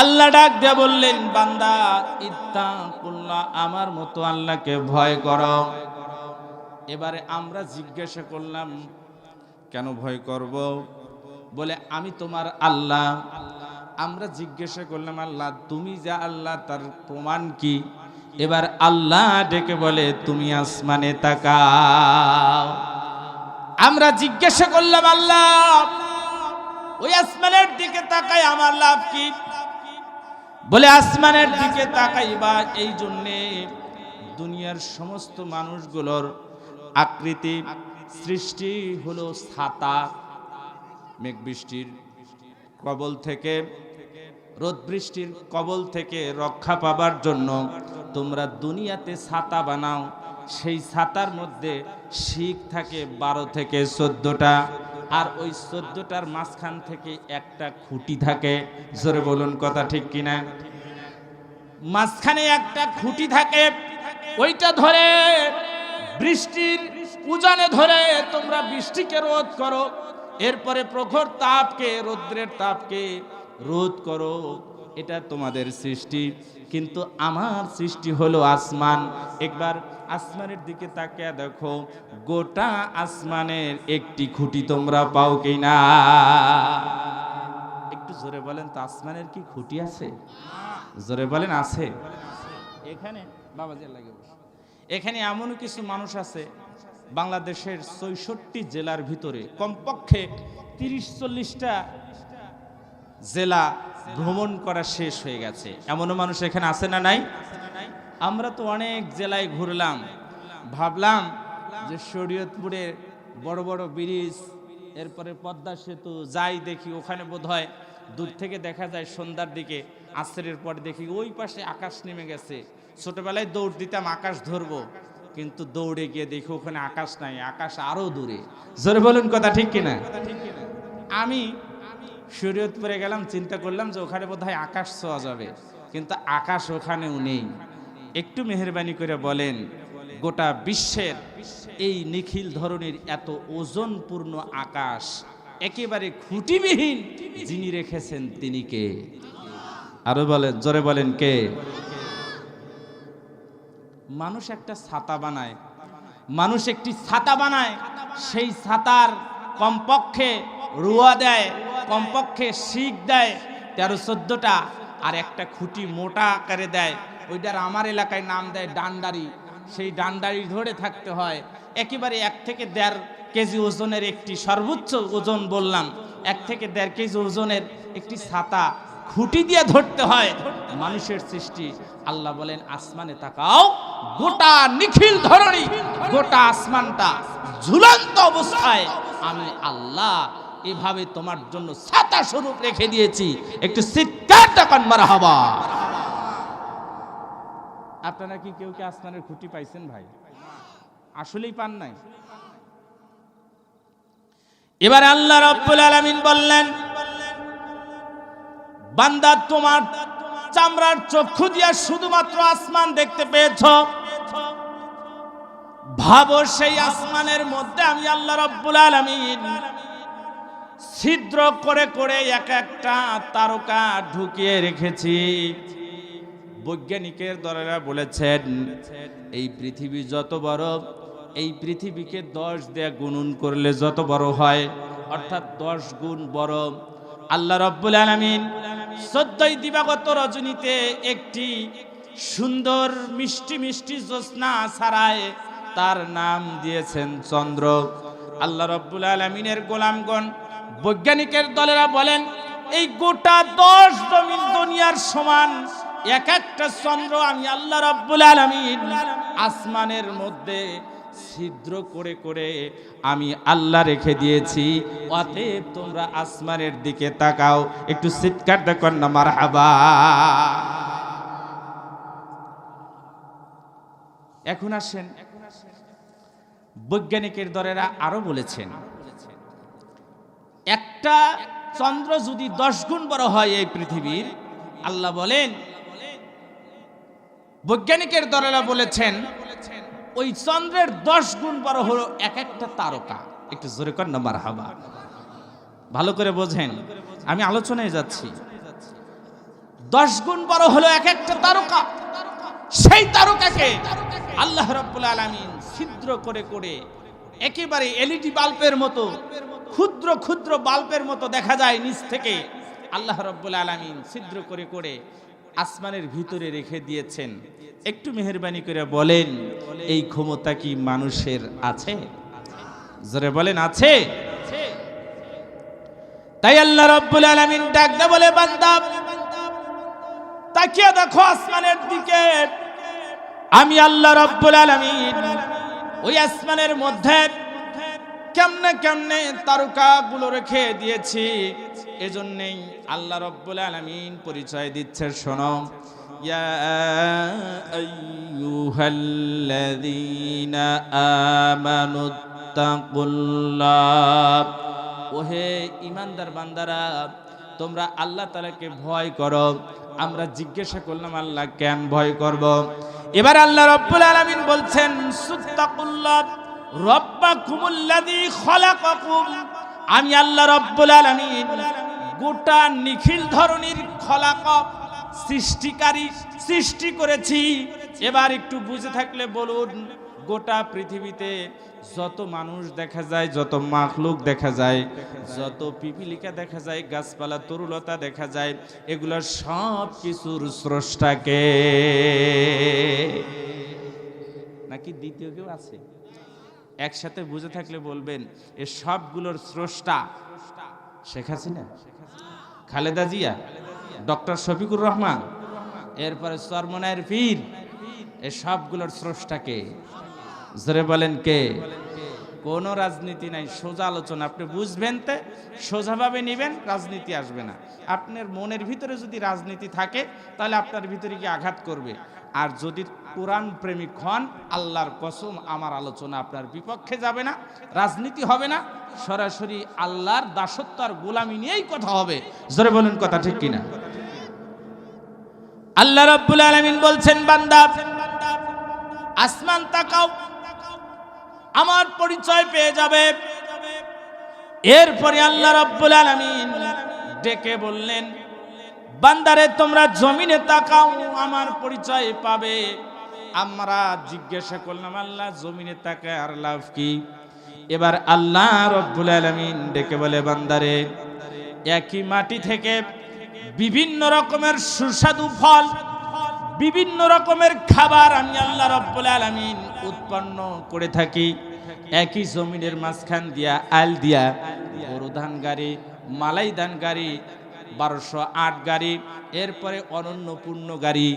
আল্লাহ ডাক দিয়ে বললেন, বান্দা, ইত্তা কুল্লা, আমার মতো আল্লাহকে ভয় করো। এবারে আমরা জিজ্ঞাসা করলাম, কেন ভয় করব? বলে, আমি তোমার আল্লাহ। আমরা জিজ্ঞাসা করলাম, আল্লাহ, তুমি যা আল্লাহ, তার প্রমাণ কি? এবার আল্লাহ ডেকে বলে, তুমি আসমানে তাকাও। আমরা জিজ্ঞাসা করলাম, আল্লাহ, ওই আসমানের দিকে তাকাই আমার লাভ কি? বলে আসমানের দিকে তাকাইবা, এই জন্যে দুনিয়ার সমস্ত মানুষগুলোর আকৃতি সৃষ্টি হলো ছাতা মেঘ বৃষ্টির কবল থেকে রোদ বৃষ্টির কবল থেকে রক্ষা পাবার জন্য তোমরা দুনিয়াতে ছাতা বানাও। সেই ছাতার মধ্যে শিখ থাকে বারো থেকে চোদ্দটা আর ওই চোদ্দটার মাঝখান থেকে একটা খুঁটি থাকে। জোরে বলুন কথা ঠিক কিনা? মাঝখানে একটা খুঁটি থাকে, ওইটা ধরে বৃষ্টির উজানে ধরে তোমরা বৃষ্টিকে রোধ করো। এরপরে প্রখর তাপকে, রৌদ্রের তাপকে রোধ করো। এটা তোমাদের সৃষ্টি। কিন্তু আমার সৃষ্টি হলো আসমান। একবার আসমানের দিকে তাকিয়ে দেখো, গোটা আসমানের একটি খুঁটি তোমরা পাও কিনা? একটু জোরে বলেন তো, আসমানের কি খুঁটি আছে? জোরে বলেন, আছে। এখানে বাবাজি লাগে এখানে এমন কিছু মানুষ আছে, বাংলাদেশের ছয়ষট্টি জেলার ভিতরে, কমপক্ষে তিরিশ চল্লিশটা জেলা ভ্রমণ করা শেষ হয়ে গেছে। এমনও মানুষ এখানে আছে না নাই? আমরা তো অনেক জেলায় ঘুরলাম। ভাবলাম যে শরীয়তপুরের বড় বড় ব্রিজ, এরপরে পদ্মা সেতু, যাই দেখি, ওখানে বোধ হয় দূর থেকে দেখা যায় সন্ধ্যার দিকে, আশ্রের পর দেখি ওই পাশে আকাশ নেমে গেছে। ছোটবেলায় দৌড় দিতাম, আকাশ ধরবো, কিন্তু দৌড়ে গিয়ে দেখি ওখানে আকাশ নাই, আকাশ আরও দূরে। জোরে বলুন কথা ঠিক কিনা? আমি শরীয়তপুরে গেলাম, চিন্তা করলাম যে ওখানে বোধ আকাশ ছোঁয়া যাবে, কিন্তু আকাশ ওখানেও নেই। একটু মেহরবানি করে বলেন, গোটা বিশ্বের এই নিখিল ধরনের এত ওজনপূর্ণ আকাশ একেবারে খুঁটিবিহীন যিনি রেখেছেন তিনি কে? আরও বলেন, জোরে বলেন কে? মানুষ একটা ছাতা বানায়, মানুষ একটি ছাতা বানায়, সেই ছাতার কমপক্ষে রুয়া দেয়, কমপক্ষে শিখ দেয়, তেরো চোদ্দটা আর একটা খুঁটি মোটা আকারে দেয় ওইটার আমার এলাকায় নাম দেয় ডান্ডারি। সেই ডান্ডারি ধরে থাকতে হয়। একেবারে এক থেকে দেড় কেজি ওজনের একটি সর্বোচ্চ ওজন বললাম। এক থেকে দেড় কেজি ওজনের একটি ছাতা খুঁটি দিয়ে ধরতে হয়। মানুষের সৃষ্টি। আল্লাহ বলেন, আসমানে তাকাও, গোটা নিখিল ধরনী গোটা আসমানটা ঝুলন্ত অবস্থায়। আমি আল্লাহ এভাবে তোমার জন্য ছাতা স্বরূপ রেখে দিয়েছি। একটু চিৎকার তখন মারা হবা। আপনারা কি কেউ কি আসমানের খুঁটি পাইছেন ভাই? আসলেই পান নাই। এবার আল্লাহ রব্বুল আলামিন বললেন, বান্দা তোমার চামড়ার চক্ষু দিয়া শুধুমাত্র আসমান দেখতে পেয়েছ। ভাবো সেই আসমানের মধ্যে আমি আল্লাহ রব্বুল আলামিন ছিদ্র করে করে এক একটা তারকা ঢুকিয়ে রেখেছি। বৈজ্ঞানিকের দলেরা বলেছেন, এই পৃথিবী যত বড়, এই পৃথিবীকে দশ দিয়ে গুণন করলে যত বড় হয়, অর্থাৎ দশ গুণ বড়। আল্লাহ রব্বুল আলমিন সদ্যই দিবাগত রজনীতে একটি সুন্দর মিষ্টি মিষ্টি জ্যোৎস্না ছাড়ায় তার নাম দিয়েছেন চন্দ্র। আল্লাহ রব্বুল আলমিনের গোলামগণ বৈজ্ঞানিকের দলেরা বলেন, এই গোটা দশ জমিন দুনিয়ার সমান এক একটা চন্দ্র আমি আল্লাহ রব্বুল আলমিন আসমানের মধ্যে ছিদ্র করে করে আমি আল্লাহ রেখে দিয়েছি। অতএব তোমরা আসমানের দিকে তাকাও, একটু চিৎকার দেখো না মার এখন আসেন, বৈজ্ঞানিকের দরেরা আরও বলেছেন, একটা চন্দ্র যদি দশ গুণ বড় হয় এই পৃথিবীর, আল্লাহ বলেন বৈজ্ঞানিকের দলেরা বলেছেন, ওই চন্দ্রের দশ গুণ বড় হলো এক একটা তারকা। একটু জোরে কর নাম্বার হাবা ভালো করে বোঝেন, আমি আলোচনায় যাচ্ছি। দশ গুণ বড় হলো এক একটা তারকা। সেই তারকাকে আল্লাহ রব্বুল আলমিন ছিদ্র করে করে একেবারে এলইডি বাল্বের মতো, ক্ষুদ্র ক্ষুদ্র বাল্বের মতো দেখা যায় নিচ থেকে। আল্লাহ রব্বুল আলমিন ছিদ্র করে করে আসমানের ভিতরে রেখে দিয়েছেন। একটু মেহরবানি করে বলেন, এই ক্ষমতা কি মানুষের আছে? জোরে বলেন, আছে। তাই আল্লাহ রব্বুল আলামিন ডাক দে বলে, বান্দা, তাকিয়ে দেখো আসমানের দিকে। আমি আল্লাহ রব্বুল আলামিন ওই আসমানের মধ্যে কেমনে কেমনে তারকা গুলো রেখে দিয়েছি? এজন্যই আল্লাহ রব্বুল আলামিন পরিচয় দিচ্ছে, শোনো। ইয়া আইয়ুহাল্লাযীনা আমানুত্তাকুল্লাহ ওহে ইমানদার বান্দারা, তোমরা আল্লাহ তালাকে ভয় করো। আমরা জিজ্ঞাসা করলাম, আল্লাহ কেন ভয় করব? এবার আল্লাহ রব্বুল আলামিন বলছেন, সুত্তাকুল্লাহ। খলাকাকুম। আমি আল্লাহ রব্বুল আলামিন গোটা নিখিল ধরনের খলাক সৃষ্টিকারী সৃষ্টি করেছি। এবার একটু বুঝে থাকলে বলুন, গোটা পৃথিবীতে যত মানুষ দেখা যায়, যত মাখলুক দেখা যায়, যত পিপিলিকা দেখা যায়, গাছপালা, তরুলতা দেখা যায়, এগুলো সব কিছুর স্রষ্টাকে। নাকি দ্বিতীয় কেউ আছে? একসাথে বুঝে থাকলে বলবেন, এ সবগুলোর স্রষ্টা শেখ হাসিনা, খালেদা জিয়া, ডক্টর শফিকুর রহমান, এরপরে সরমনায়ের পীর, এ সবগুলোর স্রষ্টাকে জোরে বলেন কে? কোনো রাজনীতি নাই, সোজা আলোচনা। আপনি বুঝবেন তে, সোজাভাবে নেবেন, রাজনীতি আসবে না। আপনার মনের ভিতরে যদি রাজনীতি থাকে, তাহলে আপনার ভিতরে কি আঘাত করবে? আর যদি কোরআন প্রেমিক হন, আল্লাহর কসম, আমার আলোচনা আপনার বিপক্ষে যাবে না, রাজনীতি হবে না, সরাসরি আল্লাহর দাসত্ব আর গোলামি নিয়েই কথা হবে। জোরে বলুন কথা ঠিক কিনা? আল্লাহ রাব্বুল আলামিন বলছেন, বান্দা, আসমান তাকাও, আমার পরিচয় পেয়ে যাবে। এরপরে আল্লাহ রাব্বুল আলামিন ডেকে বললেন বান্দারে, তোমরা জমিনে তাকাও, আমার পরিচয় পাবে। আমরা জিজ্ঞাসা করলাম, আল্লাহ, জমিনে তাকায় আর লাভ কি? এবার আল্লাহ রব্বুল আলামিন ডেকে বলে, বান্দারে, একই মাটি থেকে বিভিন্ন রকমের সুস্বাদু ফল, বিভিন্ন রকমের খাবার আমি আল্লাহ রব্বুল আলামিন উৎপন্ন করে থাকি। একই জমিনের মাঝখান দিয়া, আল দিয়া গরু ধান গাড়ি মালাই ধান গাড়ি বারোশো আট গাড়ি, এরপরে অনন্যপূর্ণ গাড়ি,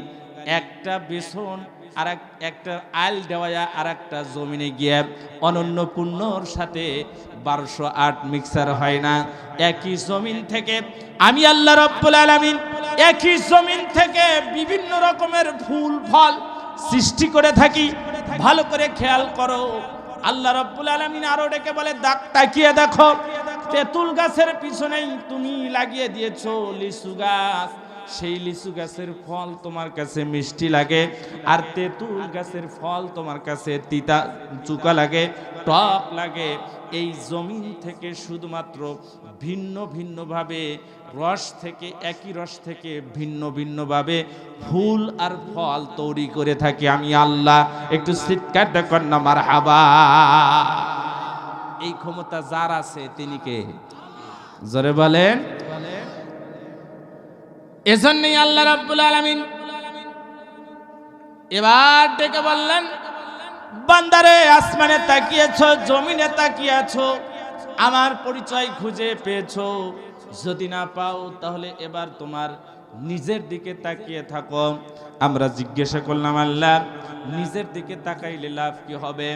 একটা বেসন আর একটা আল দেওয়া আর একটা জমিনে গিয়ে অনন্য পূর্ণর সাথে বারোশো আট মিক্সার হয় না। একই জমিন থেকে, আমি আল্লাহ রব্বুল আলামিন একই জমিন থেকে বিভিন্ন রকমের ফুল ফল সৃষ্টি করে থাকি। ভালো করে খেয়াল করো। আল্লাহ রব্বুল আলামিন আরও ডেকে বলে, দাগ তাকিয়ে দেখো। তেঁতুল গাছের পিছনেই তুমি লাগিয়ে দিয়েছ লিচু গাছ। সেই লিচু গাছের ফল তোমার কাছে মিষ্টি লাগে, আর তেঁতুল গাছের ফল তোমার কাছে তিতা চুকা লাগে, টক লাগে। এই জমিন থেকে শুধুমাত্র ভিন্ন ভিন্নভাবে, রস থেকে একই রস থেকে ভিন্ন ভিন্নভাবে ফুল আর ফল তৈরি করে থাকি আমি আল্লাহ। একটু চিৎকার দেখুন না মার হাবা এই ক্ষমতা যার আছে, তিনি কে? জোরে বলেন। এজন্যই আল্লাহ রাব্বুল আলামিন এবার ডেকে বললেন, বান্দারে, আসমানে তাকিয়েছো, জমিনে তাকিয়েছো, আমার পরিচয় খুঁজে পেয়েছ। যদি না পাও, তাহলে এবার তোমার নিজের দিকে তাকিয়ে থাকো। আমরা জিজ্ঞাসা করলাম, আল্লাহ, নিজের দিকে তাকাইলে লাভ কি হবে?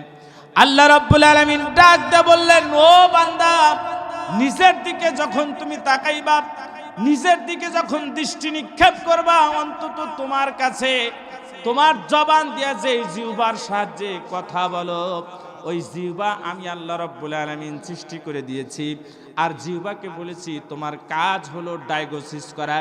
আল্লাহ রাব্বুল আলামিন ডাক দিয়ে বললেন, ও বান্দা, নিজের দিকে যখন তুমি তাকাইবা, নিজের দিকে যখন দৃষ্টি নিক্ষেপ করবা, অন্তত তোমার কাছে, তোমার জবান দিয়া যে জিহ্বার সাহায্যে কথা বলো, ওই জিহ্বা আমি আল্লাহ রব্বুল আলমিন সৃষ্টি করে দিয়েছি। আর জিহ্বাকে বলেছি, তোমার কাজ হলো ডায়াগনোসিস করা।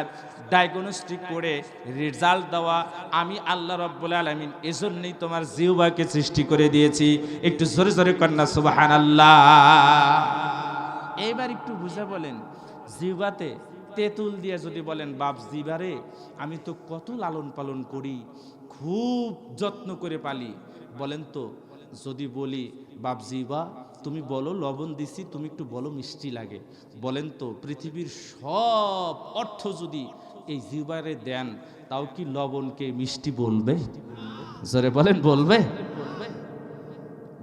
ডায়াগনস্টিক করে রেজাল্ট দেওয়া, আমি আল্লাহ রব্বুল আলমিন এজন্যই তোমার জিহ্বাকে সৃষ্টি করে দিয়েছি। একটু জোরে জোরে কন্যা সুবাহান আল্লাহ এবার একটু বুঝে বলেন, জিহ্বাতে তেঁতুল দিয়ে যদি বলেন, বাপ জিবারে আমি তো কত লালন পালন করি, খুব যত্ন করে পালি। বলেন তো, যদি বলি, বাপ জিবা তুমি বলো, লবণ দিছি, তুমি একটু বলো, মিষ্টি লাগে। বলেন তো, পৃথিবীর সব অর্থ যদি এই জিবারে দেন, তাও কি লবণকে মিষ্টি বলবে? জোরে বলেন, বলবে?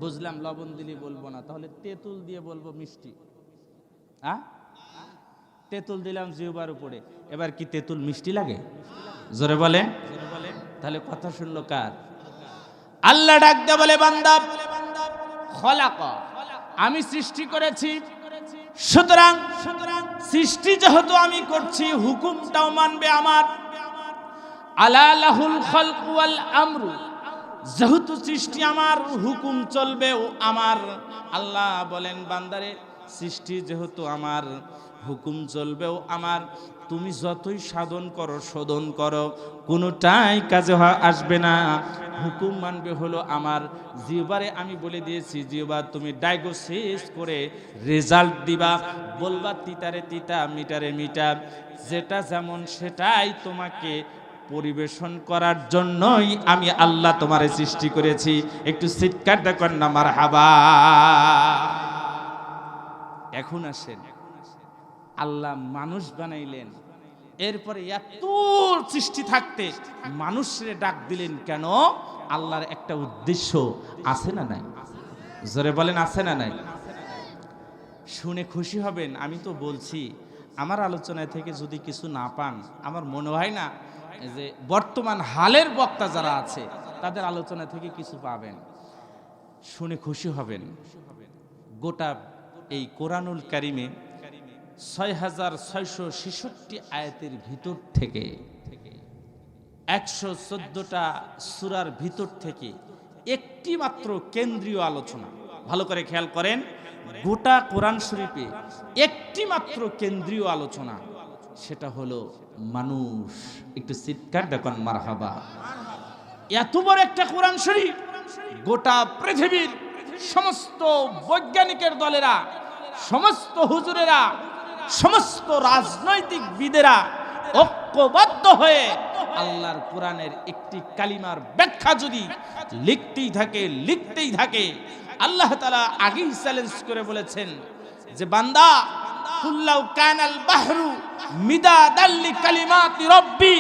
বুঝলাম, লবণ দিলে বলব না, তাহলে তেঁতুল দিয়ে বলব মিষ্টি। হ্যাঁ তেঁতুল দিলাম জিহবার উপরে, এবার কি তেঁতুল মিষ্টি লাগে? জোরে বলে তাহলে কথা শুনলো কার? আল্লাহ ডাক দে বলে, বান্দা, খলাক, আমি সৃষ্টি করেছি সুতরাং সৃষ্টি যেহেতু আমি করছি, হুকুমটাও মানবে আমার। আলা লাহুল খলক ওয়াল আমরু। যেহেতু সৃষ্টি আমার, হুকুম চলবে ও আমার। আল্লাহ বলেন, বান্দারে, সৃষ্টি যেহেতু আমার, হুকুম চলবেও আমার। তুমি যতই সাধন করো, শোধন করো, কোনোটাই কাজে আসবে না। হুকুম মানবে হলো আমার। জিওবারে আমি বলে দিয়েছি জিওবার তুমি ডায়াগনোসিস করে রেজাল্ট দিবা। বলবা তিতারে তিতা, মিটারে মিটার যেটা যেমন সেটাই তোমাকে পরিবেশন করার জন্যই আমি আল্লাহ তোমারে সৃষ্টি করেছি। একটু চিৎকার দেখেন না আমার হাবা এখন আসেন। আল্লাহ মানুষ বানাইলেন এরপরে এত সৃষ্টি থাকতে মানুষের ডাক দিলেন, কেন? আল্লাহর একটা উদ্দেশ্য আছে না নাই? জোরে বলেন, আছে না নাই? শুনে খুশি হবেন, আমি তো বলছি, আমার আলোচনায় থেকে যদি কিছু না পান, আমার মনে হয় না যে বর্তমান হালের বক্তা যারা আছে, তাদের আলোচনা থেকে কিছু পাবেন। শুনে খুশি হবেন, গোটা এই কোরআনুল কারিমে ছয় হাজার ছয়শো ছেষট্টি আয়াতের ভিতর থেকে, একশো চোদ্দটা সুরার ভিতর থেকে একটি মাত্র কেন্দ্রীয় আলোচনা। ভালো করে খেয়াল করেন, গোটা কোরআন শরীফে একটি মাত্র কেন্দ্রীয় আলোচনা, সেটা হলো মানুষ। একটু চিৎকার দেখুন, মারহাবা। এত বড় একটা কোরআন শরীফ, গোটা পৃথিবীর সমস্ত বৈজ্ঞানিকের দলেরা, সমস্ত হুজুরেরা সমস্ত রাজনৈতিক বিদেরা ঐক্যবদ্ধ হয়ে আল্লাহর কোরআনের একটি কালিমার ব্যাখ্যা যদি লিখতেই থাকে লিখতেই থাকে, আল্লাহ তালা আগেই চ্যালেঞ্জ করে বলেছেন যে, বান্দা কুল্লাউ কানাল বাহরু মিদা দাল্লি লিকালিমাতি রব্বি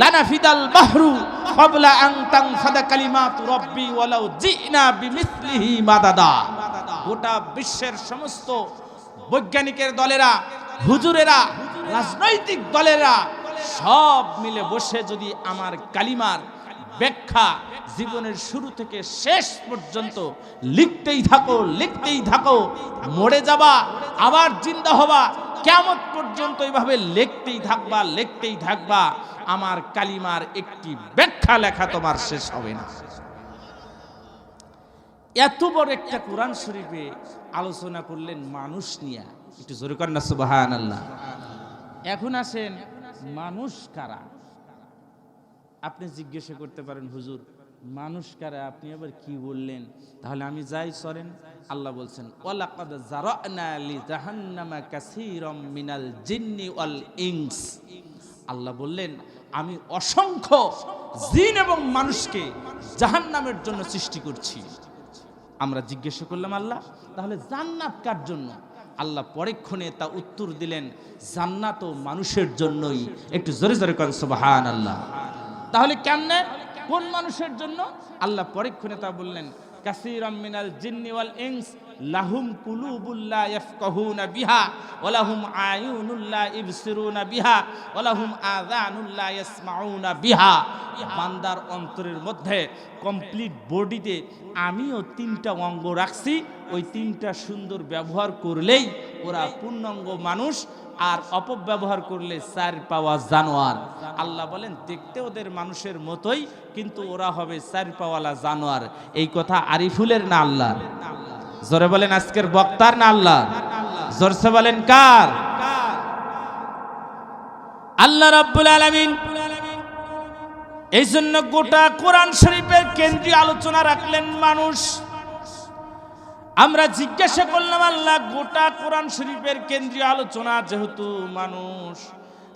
লানাফিদাল বাহরু ক্বাবলা আন তানফাদা কালিমাতু রব্বি ওয়ালাউ জিনা বিমিসলিহি মাদাদা। গোটা বিশ্বের সমস্ত বৈজ্ঞানিকের দলেরা হুজুরেরা, রাজনৈতিক দলেরা সব মিলে বসে যদি আমার কালিমার ব্যাখ্যা জীবনের শুরু থেকে শেষ পর্যন্ত লিখতেই থাকো লিখতেই থাকো, মরে যাবা, আবার জিন্দা হবা, কেমন পর্যন্ত এইভাবে লিখতেই থাকবা লিখতেই থাকবা, আমার কালিমার একটি ব্যাখ্যা লেখা তোমার শেষ হবে না। এত বড় একটা কোরআন শরীফে আলোচনা করলেন মানুষ নিয়ে। একটু জোরে করেন না সুবাহান আল্লাহ এখন আসেন মানুষ কারা? আপনি জিজ্ঞাসা করতে পারেন, হুজুর, মানুষ কারা? আপনি আবার কি বললেন? তাহলে আমি যাই, সরেন। আল্লাহ বলছেন, ওয়ালাকাদ জারানা লি জাহান্নামা কাসীরাম মিনাল জিন্নি ওয়াল ইনস। আল্লাহ বললেন, আমি অসংখ্য জিন এবং মানুষকে জাহান্নামের জন্য সৃষ্টি করছি। আমরা জিজ্ঞাসা করলাম, আল্লাহ, তাহলে জান্নাত কার জন্য? আল্লাহ পরীক্ষণে তা উত্তর দিলেন জান্নাত মানুষের জন্যই। একটু জোরে জোরে করেন সুবহান আল্লাহ তাহলে কেমনে? কোন মানুষের জন্য? আল্লাহ পরেক্ষণে তা বললেন, কাসিরাম মিনাল জিন্নি ইংস লাহুম কুলুবুল্লা ইয়াফকাহুনা বিহা ওয়ালাহুম আয়ুনুল্লা ইবসিরুনা বিহা ওয়ালাহুম আযানুল্লা ইয়াসমাউনা বিহা। বান্দার অন্তরের মধ্যে কমপ্লিট বডিতে আমিও তিনটা অঙ্গ রাখছি। ওই তিনটা সুন্দর ব্যবহার করলেই ওরা পূর্ণাঙ্গ মানুষ, আর অপব্যবহার করলে চার পাওয়া জানোয়ার। আল্লাহ বলেন, দেখতে ওদের মানুষের মতোই, কিন্তু ওরা হবে চার পাওয়ালা জানোয়ার। এই কথা আরিফুলের না আল্লাহর? জোরে বলেন, আজকের বক্তার না আল্লাহ? জোরসে বলেন, কার? আল্লাহ রাব্বুল আলামিন এই জন্য গোটা কোরআন শরীফের কেন্দ্রীয় আলোচনা রাখলেন মানুষ। আমরা জিজ্ঞাসা করলাম, আল্লাহ, গোটা কোরআন শরীফের কেন্দ্রীয় আলোচনা যেহেতু মানুষ,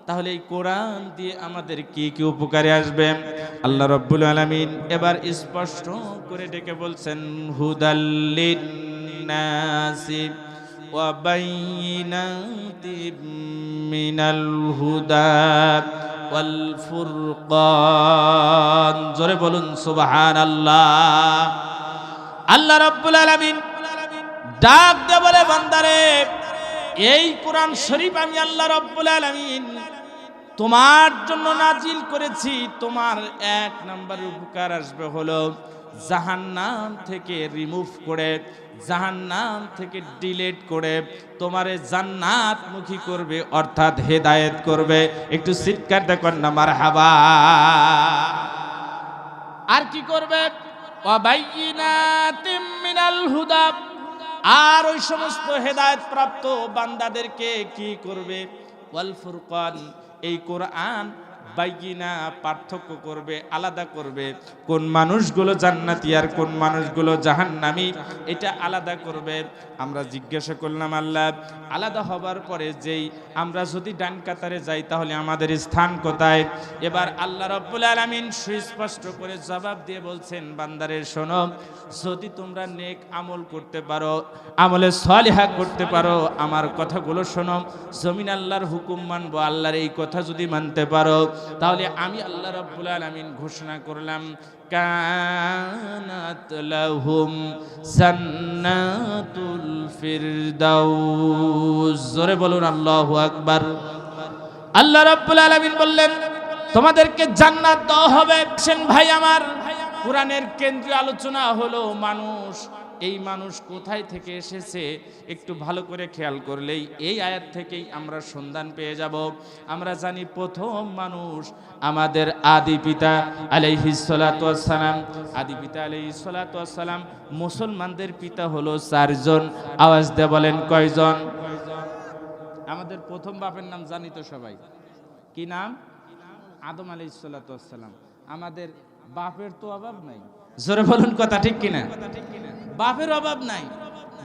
তাহলে এই কোরআন দিয়ে আমাদের কি কি উপকারে আসবে? আল্লাহ রব্বুল আলামিন এবার স্পষ্ট করে ডেকে বলছেন হুদাল্লিন বাইনাতিম মিনাল হুদা ওয়াল ফুরকান জোরে বলুন, সুবহানাল্লাহ। আল্লাহ রব্বুল আলামিন ডাক দে বলে, বান্দারে, এই কোরআন শরীফ আমি আল্লাহ রব্বুল আলামিন তোমার জন্য নাজিল করেছি। তোমার এক নাম্বার উপকার আসবে হলো জাহান্নাম থেকে রিমুভ করে জাহান্নাম থেকে ডিলেট করে তোমারে জান্নাত মুখী করবে, অর্থাৎ হেদায়েত করবে। একটু চিৎকার দেখুন না মার হাবা আর কি করবে? হুদা। আর ওই সমস্ত হেদায়েত প্রাপ্ত বান্দাদেরকে কি করবে? ওয়াল এই কোরআন বাইগিনা পার্থক্য করবে, আলাদা করবে। কোন মানুষগুলো জান্নাতি আর কোন মানুষগুলো জাহান্নামী, এটা আলাদা করবে। আমরা জিজ্ঞাসা করলাম, আল্লাহ, আলাদা হবার পরে যেই আমরা যদি ডান কাতারে যাই, তাহলে আমাদের স্থান কোথায়? এবার আল্লাহ রব্বুল আলামিন সুস্পষ্ট করে জবাব দিয়ে বলছেন বান্দারের শোনো, যদি তোমরা নেক আমল করতে পারো, আমলে সলিহা করতে পারো, আমার কথাগুলো শোনো। জমিন আল্লাহর হুকুম মানবো, আল্লাহর এই কথা যদি মানতে পারো তাহলে আমি আল্লাহ রব্বুল আলামিন ঘোষণা করলাম, কানাত লাহুম জান্নাতুল ফিরদাউস। জোরে বলুন, আল্লাহু আকবার। আল্লাহ রাব্বুল আলামিন বললেন, তোমাদেরকে জান্নাত দেওয়া হবে ভাই আমার। কোরআনের কেন্দ্রীয় আলোচনা হলো, মানুষ এই মানুষ কোথায় থেকে এসেছে একটু ভালো করে খেয়াল করলেই এই আয়াত থেকেই আমরা সন্ধান পেয়ে যাব। আমরা জানি প্রথম মানুষ আমাদের আদি পিতা আলাইহিসালাম আদি পিতা আলাইহিসালাম মুসলমানদের পিতা হলো চারজন। আওয়াজ দিয়ে বলেন কয়জন? আমাদের প্রথম বাপের নাম জানি তো সবাই। কি নাম? আদম আলী আমাদের বাপের তো অভাব নাই। জোরে বলুন কথা ঠিক কিনা? বাপের অভাব নাই।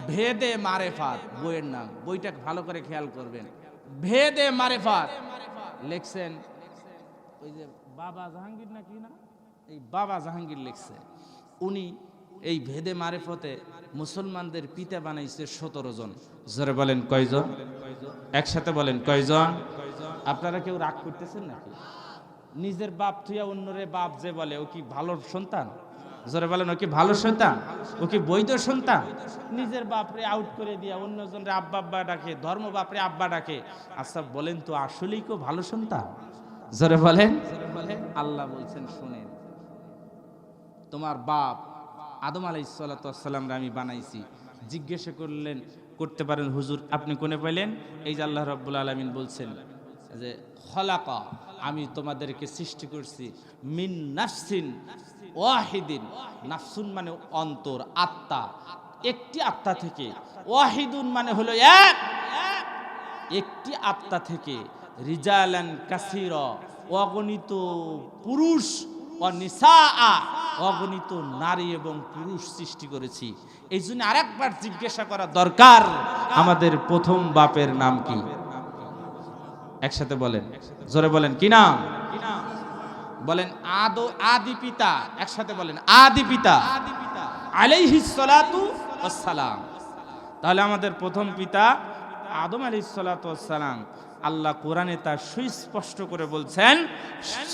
ভেদে মারেফাত বইয়ের নাম। বইটা ভালো করে খেয়াল করবেন। ভেদে মারেফাত। লেখছেন ওই যে বাবা জাহাঙ্গীর না কি না? এই বাবা জাহাঙ্গীর লিখছে। উনি এই ভেদে মারেফতে মুসলমানদের পিতা বানাইছে সতেরো জন। জোরে বলেন কয়জন? একসাথে বলেন কয়জন? আপনারা কেউ রাগ করতেছেন নাকি? নিজের বাপ থুয়া অন্যরে বাপ যে বলে, ও কি ভালো সন্তান? জোরে বলেন, ও কি ভালো সন্তান? ও কি বৈধ সন্তান? নিজের বাপরে আউট করে দিয়া অন্যজনরে আব্বা আব্বা ডাকে, ধর্ম বাপরে আব্বা ডাকে। আচ্ছা বলেন তো, আসলেই কেউ ভালো সন্তান? জোরে বলেন। আল্লাহ বলছেন, শুনেন, তোমার বাপ আদম আলাই সাল্লাতামরা আমি বানাইছি। জিজ্ঞাসা করলেন, করতে পারেন হুজুর, আপনি কোনে পাইলেন? এই যে আল্লাহ রব্বুল আলমিন বলছেন যে খলাকা, আমি তোমাদেরকে সৃষ্টি করছি মিন নাফসিন ওয়াহিদিন। নাফসুন মানে অন্তর, আত্মা। একটি আত্মা থেকে। ওয়াহিদুন মানে হলো এক। একটি আত্মা থেকে রিজালান কাসির, অগণিত পুরুষ অনিসা অগণিত নারী এবং পুরুষ সৃষ্টি করেছি। এই জন্য আরেকবার জিজ্ঞাসা করা দরকার, আমাদের প্রথম বাপের নাম কি? একসাথে বলেন। জোরে বলেন, কি নাম? বলেন, আদো, আদি পিতা। একসাথে বলেন, আদি পিতা। আলাইহিস সালাতু ওয়াসসালাম। তাহলে আমাদের প্রথম পিতা আদম সালাতু ওয়াসসালাম। আল্লাহ কোরআনে তার সুস্পষ্ট করে বলছেন,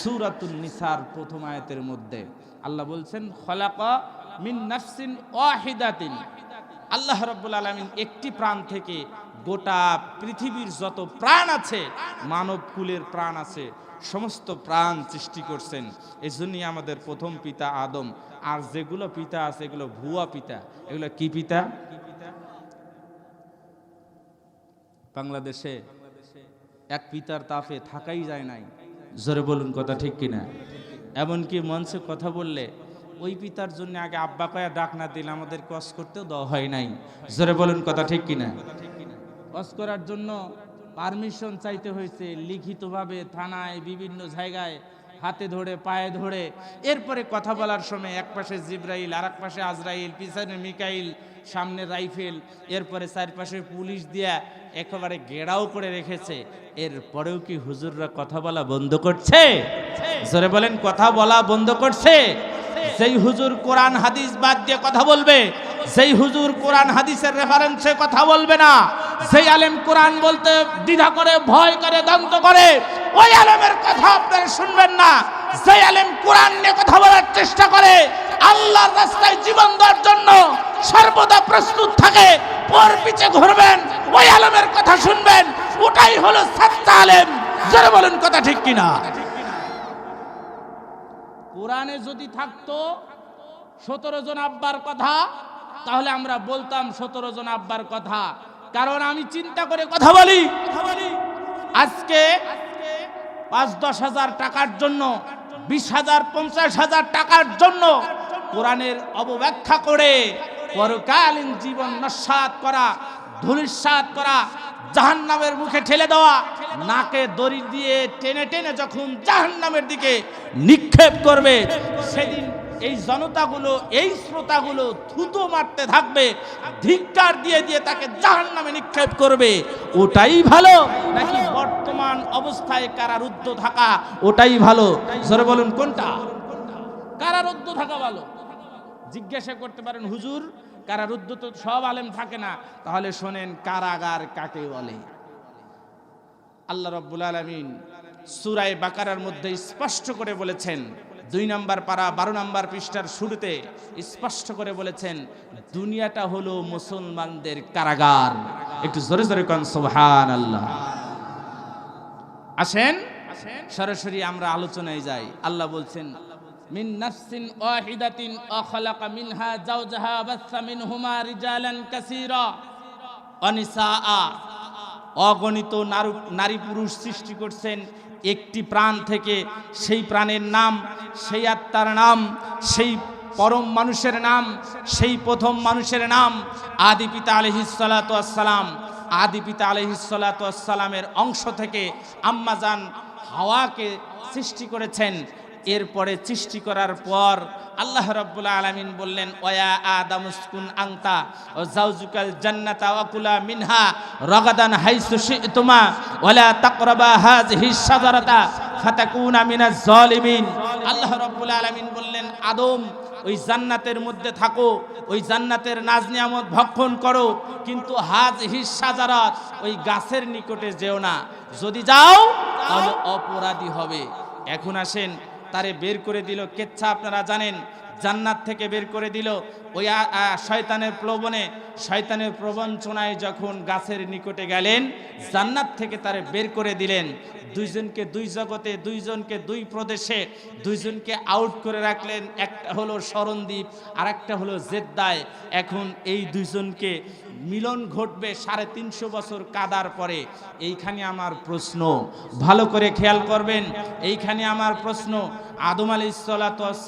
সূরাতুন নিসার প্রথম আয়াতের মধ্যে। আল্লাহ বলছেন, খলাকা মিন নাফসিন ওয়াহিদাতিন। আল্লাহ রাব্বুল আলামিন একটি প্রাণ থেকে গোটা পৃথিবীর যত প্রাণ আছে, মানব কুলের প্রাণ আছে, সমস্ত প্রাণ সৃষ্টি করছেন। এই জন্যই আমাদের প্রথম পিতা আদম। আর যেগুলো পিতা আছে, এগুলো ভুয়া পিতা। এগুলো কি পিতা? বাংলাদেশে এক পিতার তাপে থাকাই যায় নাই। জোরে বলুন কথা ঠিক কিনা? এমনকি মঞ্চে কথা বললে, ওই পিতার জন্য আগে আব্বা কয়া ডাক না দিলে আমাদের কস করতেও দেওয়া হয় নাই। জোরে বলুন কথা ঠিক কিনা? কস করার জন্য পারমিশন চাইতে হয়েছে লিখিতভাবে থানায় বিভিন্ন জায়গায় হাতে ধরে, পায়ে ধরে। এরপরে কথা বলার সময় এক পাশে জিব্রাইল আর পাশে আজরাইল, পিছনে মিকাইল, সামনে রাইফেল। এরপরে চারপাশে পুলিশ দিয়া একেবারে গেড়াও করে রেখেছে। এরপরেও কি হুজুররা কথা বলা বন্ধ করছে? জোরে বলেন, কথা বলা বন্ধ করছে? সেই হুজুর কোরআন, হাদিস বাদ দিয়ে কথা বলবে সেই হুজুর কোরআন হাদিসের রেফারেন্সে কথা বলবে না সেই আলেম কোরআন বলতে দ্বিধা করে, ভয় করে, দন্ত করে, ওই আলেমের কথা আপনারা শুনবেন না। সেই আলেম কোরআন নিয়ে কথা বলার চেষ্টা করে, আল্লাহর রাস্তায় জীবন দেওয়ার জন্য সর্বদা প্রস্তুত থাকে ওর পিছে ঘুরবেন, ওই আলেমের কথা শুনবেন, ওটাই হলো সত্য আলেম। যারা বলেন, কথা ঠিক কিনা? কোরআনে যদি থাকতো, সতেরো জন আব্বার কথা তাহলে আমরা বলতাম সতেরো জন আব্বার কথা। কারণ আমি চিন্তা করে কথা বলি। আজকে পাঁচ দশ হাজার টাকার জন্য, বিশ হাজার, পঞ্চাশ হাজার টাকার জন্য কোরআনের অবব্যাখ্যা করে পরকালীন জীবন নস্বাত করা ধুলিস্বাত করা, জাহান্নামের মুখে ঠেলে দেওয়া, নাকে দড়ি দিয়ে টেনে টেনে যখন জাহান্নামের দিকে নিক্ষেপ করবে, সেদিন এই জনতাগুলো, এই শ্রোতাগুলো থুতো মারতে থাকবে, ধিক্কার দিয়ে দিয়ে তাকে জাহান্নামে নিক্ষেপ করবে। ওটাই ভালো, নাকি বর্তমান অবস্থায় কারারুদ্ধ থাকা ওটাই ভালো? জোরে বলুন, কোনটা? কারারুদ্ধ থাকা ভালো। জিজ্ঞাসা করতে পারেন, হুজুর, কারারুদ্ধ তো সব আলেম থাকে না। তাহলে শোনেন, কারাগার কাকে বলে? আল্লাহ রব্বুল আলমিন সুরায় বাকারার মধ্যে স্পষ্ট করে বলেছেন দুই নাম্বার পারা বারো নাম্বার পৃষ্ঠার শুরুতে স্পষ্ট করে বলেছেন, দুনিয়াটা হলো মুসলমানদের কারাগার। একটু জোরে জোরে কন সোহান আল্লাহ আসেন, সরাসরি আমরা আলোচনায় যাই। আল্লাহ বলছেন, মিন নাফসিন ওয়াহিদাতিন আখলাকা মিনহা জাওজাহা বাসসা মিনহুমা রিজালান কাসীরা। অনিসাআ, অগণিত নারী পুরুষ সৃষ্টি করছেন একটি প্রাণ থেকে সেই প্রাণের নাম, সেই আত্মার নাম, সেই পরম মানুষের নাম, সেই প্রথম মানুষের নাম আদি পিতা আলহিসালাম আদি পিতা আলহিসালামের অংশ থেকে আম্মাজান হাওয়াকে সৃষ্টি করেছেন। এরপরে সৃষ্টি করার পর আল্লাহ রাব্বুল আলামিন বললেন, ওয়া আদম উসকুন আংতা ও জাউজুকাল জান্নাতা ওয়াকুলা মিনহা রগাদান হাইসু শি'তুমা ওয়ালা তাকরাবা হাযিহি শাজারাতা ফাতাকুনা মিনাজ জালিমিন আল্লাহ রাব্বুল আলামিন বললেন, আদম, ওই জান্নাতের মধ্যে থাকো, ওই জান্নাতের নাজ নিয়ামত ভক্ষণ করো, কিন্তু হাজ হিস সাজারাত ওই গাছের নিকটে যেও না। যদি যাও, তাহলে অপরাধী হবে। এখন আসেন তারে বের করে দিল। কেচ্ছা আপনারা জানেন, জান্নাত থেকে বের করে দিল। ওই শয়তানের প্রবণে, শয়তানের প্রবঞ্চনায় যখন গাছের নিকটে গেলেন, জান্নাত থেকে তারে বের করে দিলেন। দুইজনকে দুই জগতে, দুইজনকে দুই প্রদেশে, দুইজনকে আউট করে রাখলেন। একটা হলো শরণদ্বীপ আর একটা হলো জেদ্দায়। এখন এই দুইজনকে মিলন ঘটবে সাড়ে তিনশো বছর কাদার পরে। এইখানে আমার প্রশ্ন, ভালো করে খেয়াল করবেন, এইখানে আমার প্রশ্ন, আদম আলী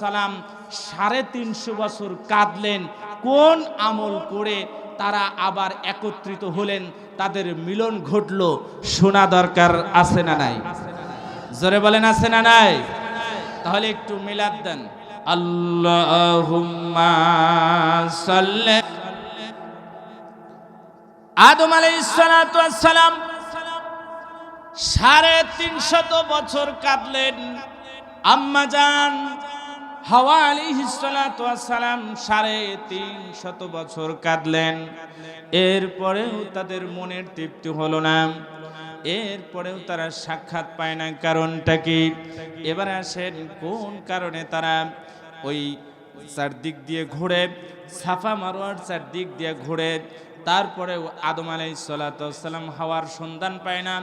সালাম সাড়ে তিনশো বছর কাঁদলেন, কোন আমল করে তারা আবার একত্রিত হলেন? তাদের মিলন ঘটলো শোনা দরকার, আছে না নাই? জোরে বলেন, আছে না নাই? তাহলে একটু মিলাদ দেন। সাড়ে তিনশত বছর কাঁদলেন। আম্মা যান হাওয়া আলাইহিসসালাম সাড়ে তিন শত বছর কাঁদলেন। এরপরেও তাদের মনের তৃপ্তি হলো না। এরপরেও তারা সাক্ষাৎ পায় না, কারণটা কি? এবার আসেন, কোন কারণে তারা ওই চারদিক দিয়ে ঘুরে, সাফা মারোয়ার চারদিক দিয়ে ঘুরে, তারপরেও আদম আলাই সালাতাম হাওয়ার সন্ধান পায় না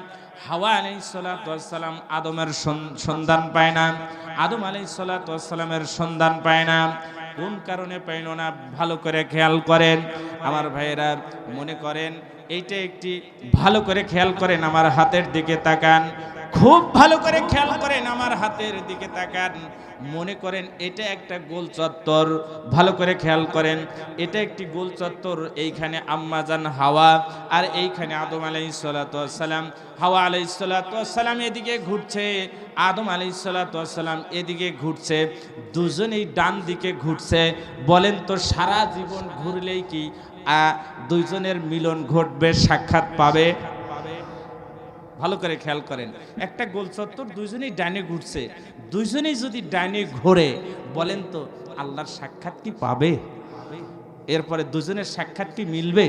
হাওয়া আলাই সালাতাম আদমের সন- সন্ধান পায় না। আদম আলাই সালাতামের সন্ধান পায় না। কোন কারণে পাইল না ভালো করে খেয়াল করেন। আমার ভাইয়েরা মনে করেন, এইটা একটি ভালো করে খেয়াল করেন। আমার হাতের দিকে তাকান। খুব ভালো করে খেয়াল করেন আমার হাতের দিকে তাকান। মনে করেন এটা একটা গোল চত্বর। ভালো করে খেয়াল করেন, এটা একটি গোল চত্বর। এইখানে আম্মাজান হাওয়া আর এইখানে আদম আলাই সালাম। হাওয়া আলাই সালাম এদিকে ঘুরছে, আদম আলাই সালাম এদিকে ঘুরছে, দুজনেই ডান দিকে ঘুরছে। বলেন তো সারা জীবন ঘুরলেই কি দুইজনের মিলন ঘটবে, সাক্ষাৎ পাবে? ভালো করে খেয়াল করেন। একটা গোল চত্বর দুইজনেই ডাইনে ঘুরছে। দুইজনেই যদি ডাইনে ঘোরে, বলেন তো আল্লাহর সাক্ষাৎ কি পাবে? এরপরে দুজনের সাক্ষাৎ কি মিলবে?